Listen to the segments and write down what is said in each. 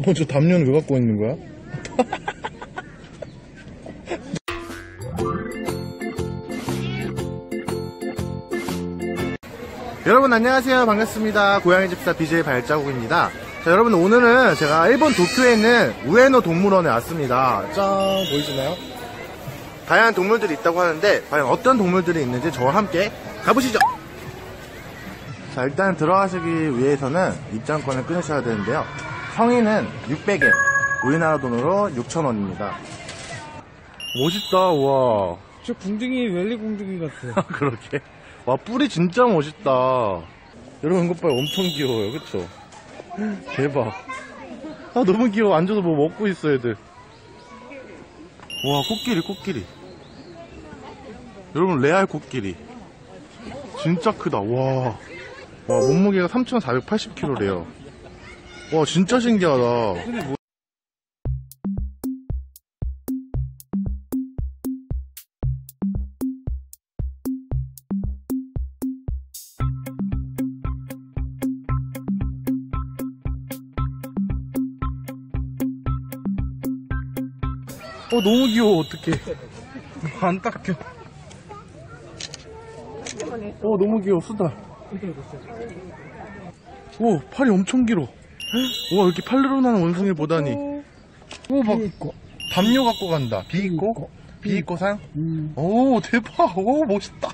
어, 저 담요는 왜 갖고 있는 거야? 여러분 안녕하세요. 반갑습니다. 고양이 집사 BJ 발자국입니다. 자 여러분 오늘은 제가 일본 도쿄에 있는 우에노 동물원에 왔습니다. 짠 보이시나요? 다양한 동물들이 있다고 하는데 과연 어떤 동물들이 있는지 저와 함께 가보시죠. 자 일단 들어가시기 위해서는 입장권을 끊으셔야 되는데요 성인은 600엔 우리나라 돈으로 6,000원입니다. 멋있다 와. 저 궁둥이 웰리 궁둥이 같아. 그렇게? 와 뿔이 진짜 멋있다. 여러분 이것 봐요. 엄청 귀여워요. 그쵸? 대박. 아 너무 귀여워. 앉아서 뭐 먹고 있어 애들. 와 코끼리 코끼리. 여러분 레알 코끼리. 진짜 크다. 와, 와 몸무게가 3480kg래요 와 진짜 신기하다. 어 너무 귀여워 어떡해. 안 닦여. 어 너무 귀여워 수다. 오 팔이 엄청 길어 와 이렇게 팔로 나는 원숭이 보다니. 오막 담요 갖고 간다. 비있고? 비있고상? 오 대박. 오 멋있다.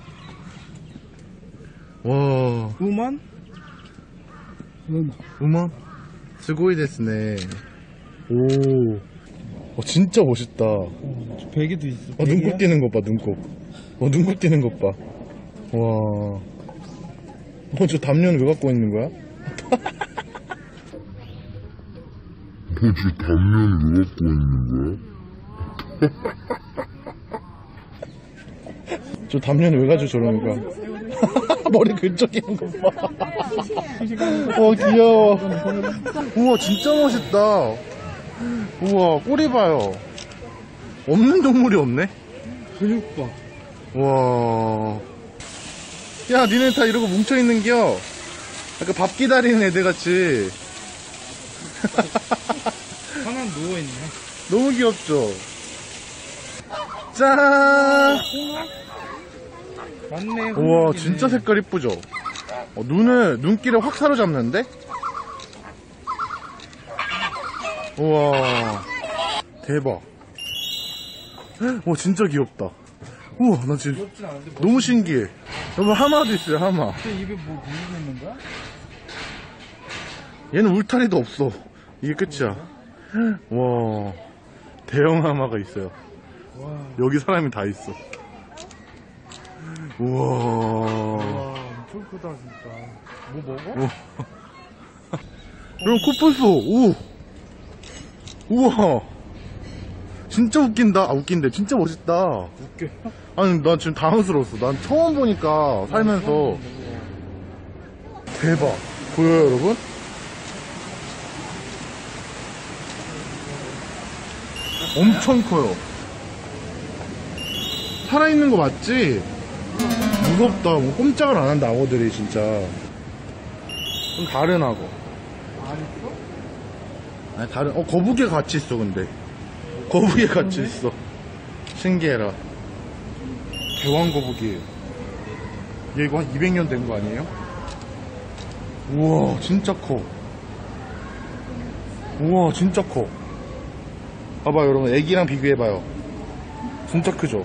와. 우만? 우만. 음원 스고이 데스네. 오. 어, 진짜 멋있다. 저 베개도 있어. 어, 눈곱 띄는 것 봐, 눈곱. 어, 눈곱 띄는 것 봐. 와. 어, 저 담요는 왜 갖고 있는 거야? 도대체 담요는 왜 갖고 있는 거야? 저 담요는 왜 가지고 거야? 머리 근적이는 것 봐. 어, 귀여워. 우와, 진짜 멋있다. 우와, 꼬리 봐요. 없는 동물이 없네? 근육 봐. 와. 야, 니네 다 이러고 뭉쳐있는겨. 약간 밥 기다리는 애들 같이. 하나 누워있네. 너무 귀엽죠? 짠! 맞네. 우와. 진짜 색깔 이쁘죠? 어, 눈을, 눈길을 확 사로잡는데? 우와, 대박. 와, 진짜 귀엽다. 우와, 나 지금. 너무 신기해. 여러분, 하마도 있어요, 하마. 저 입에 뭐 물고 있는 거야? 얘는 울타리도 없어. 이게 끝이야. 와, 대형 하마가 있어요. 와. 여기 사람이 다 있어. 우와. 와, 엄청 크다, 진짜. 뭐 먹어? 여러분, 코뿔소, 오! 우와! 진짜 웃긴다. 아, 웃긴데. 진짜 멋있다. 웃겨. 아니, 난 지금 당황스러웠어. 난 처음 보니까, 살면서. 대박. 보여요, 여러분? 엄청 커요. 살아있는 거 맞지? 무섭다. 뭐 꼼짝을 안 한다, 악어들이, 진짜. 좀 다른 악어. 아니, 다른, 어, 거북이 같이 있어, 근데. 거북이 같이? 있어. 신기해라. 대왕 거북이에요. 얘 이거 한 200년 된 거 아니에요? 우와, 진짜 커. 우와, 진짜 커. 봐봐, 여러분. 애기랑 비교해봐요. 진짜 크죠?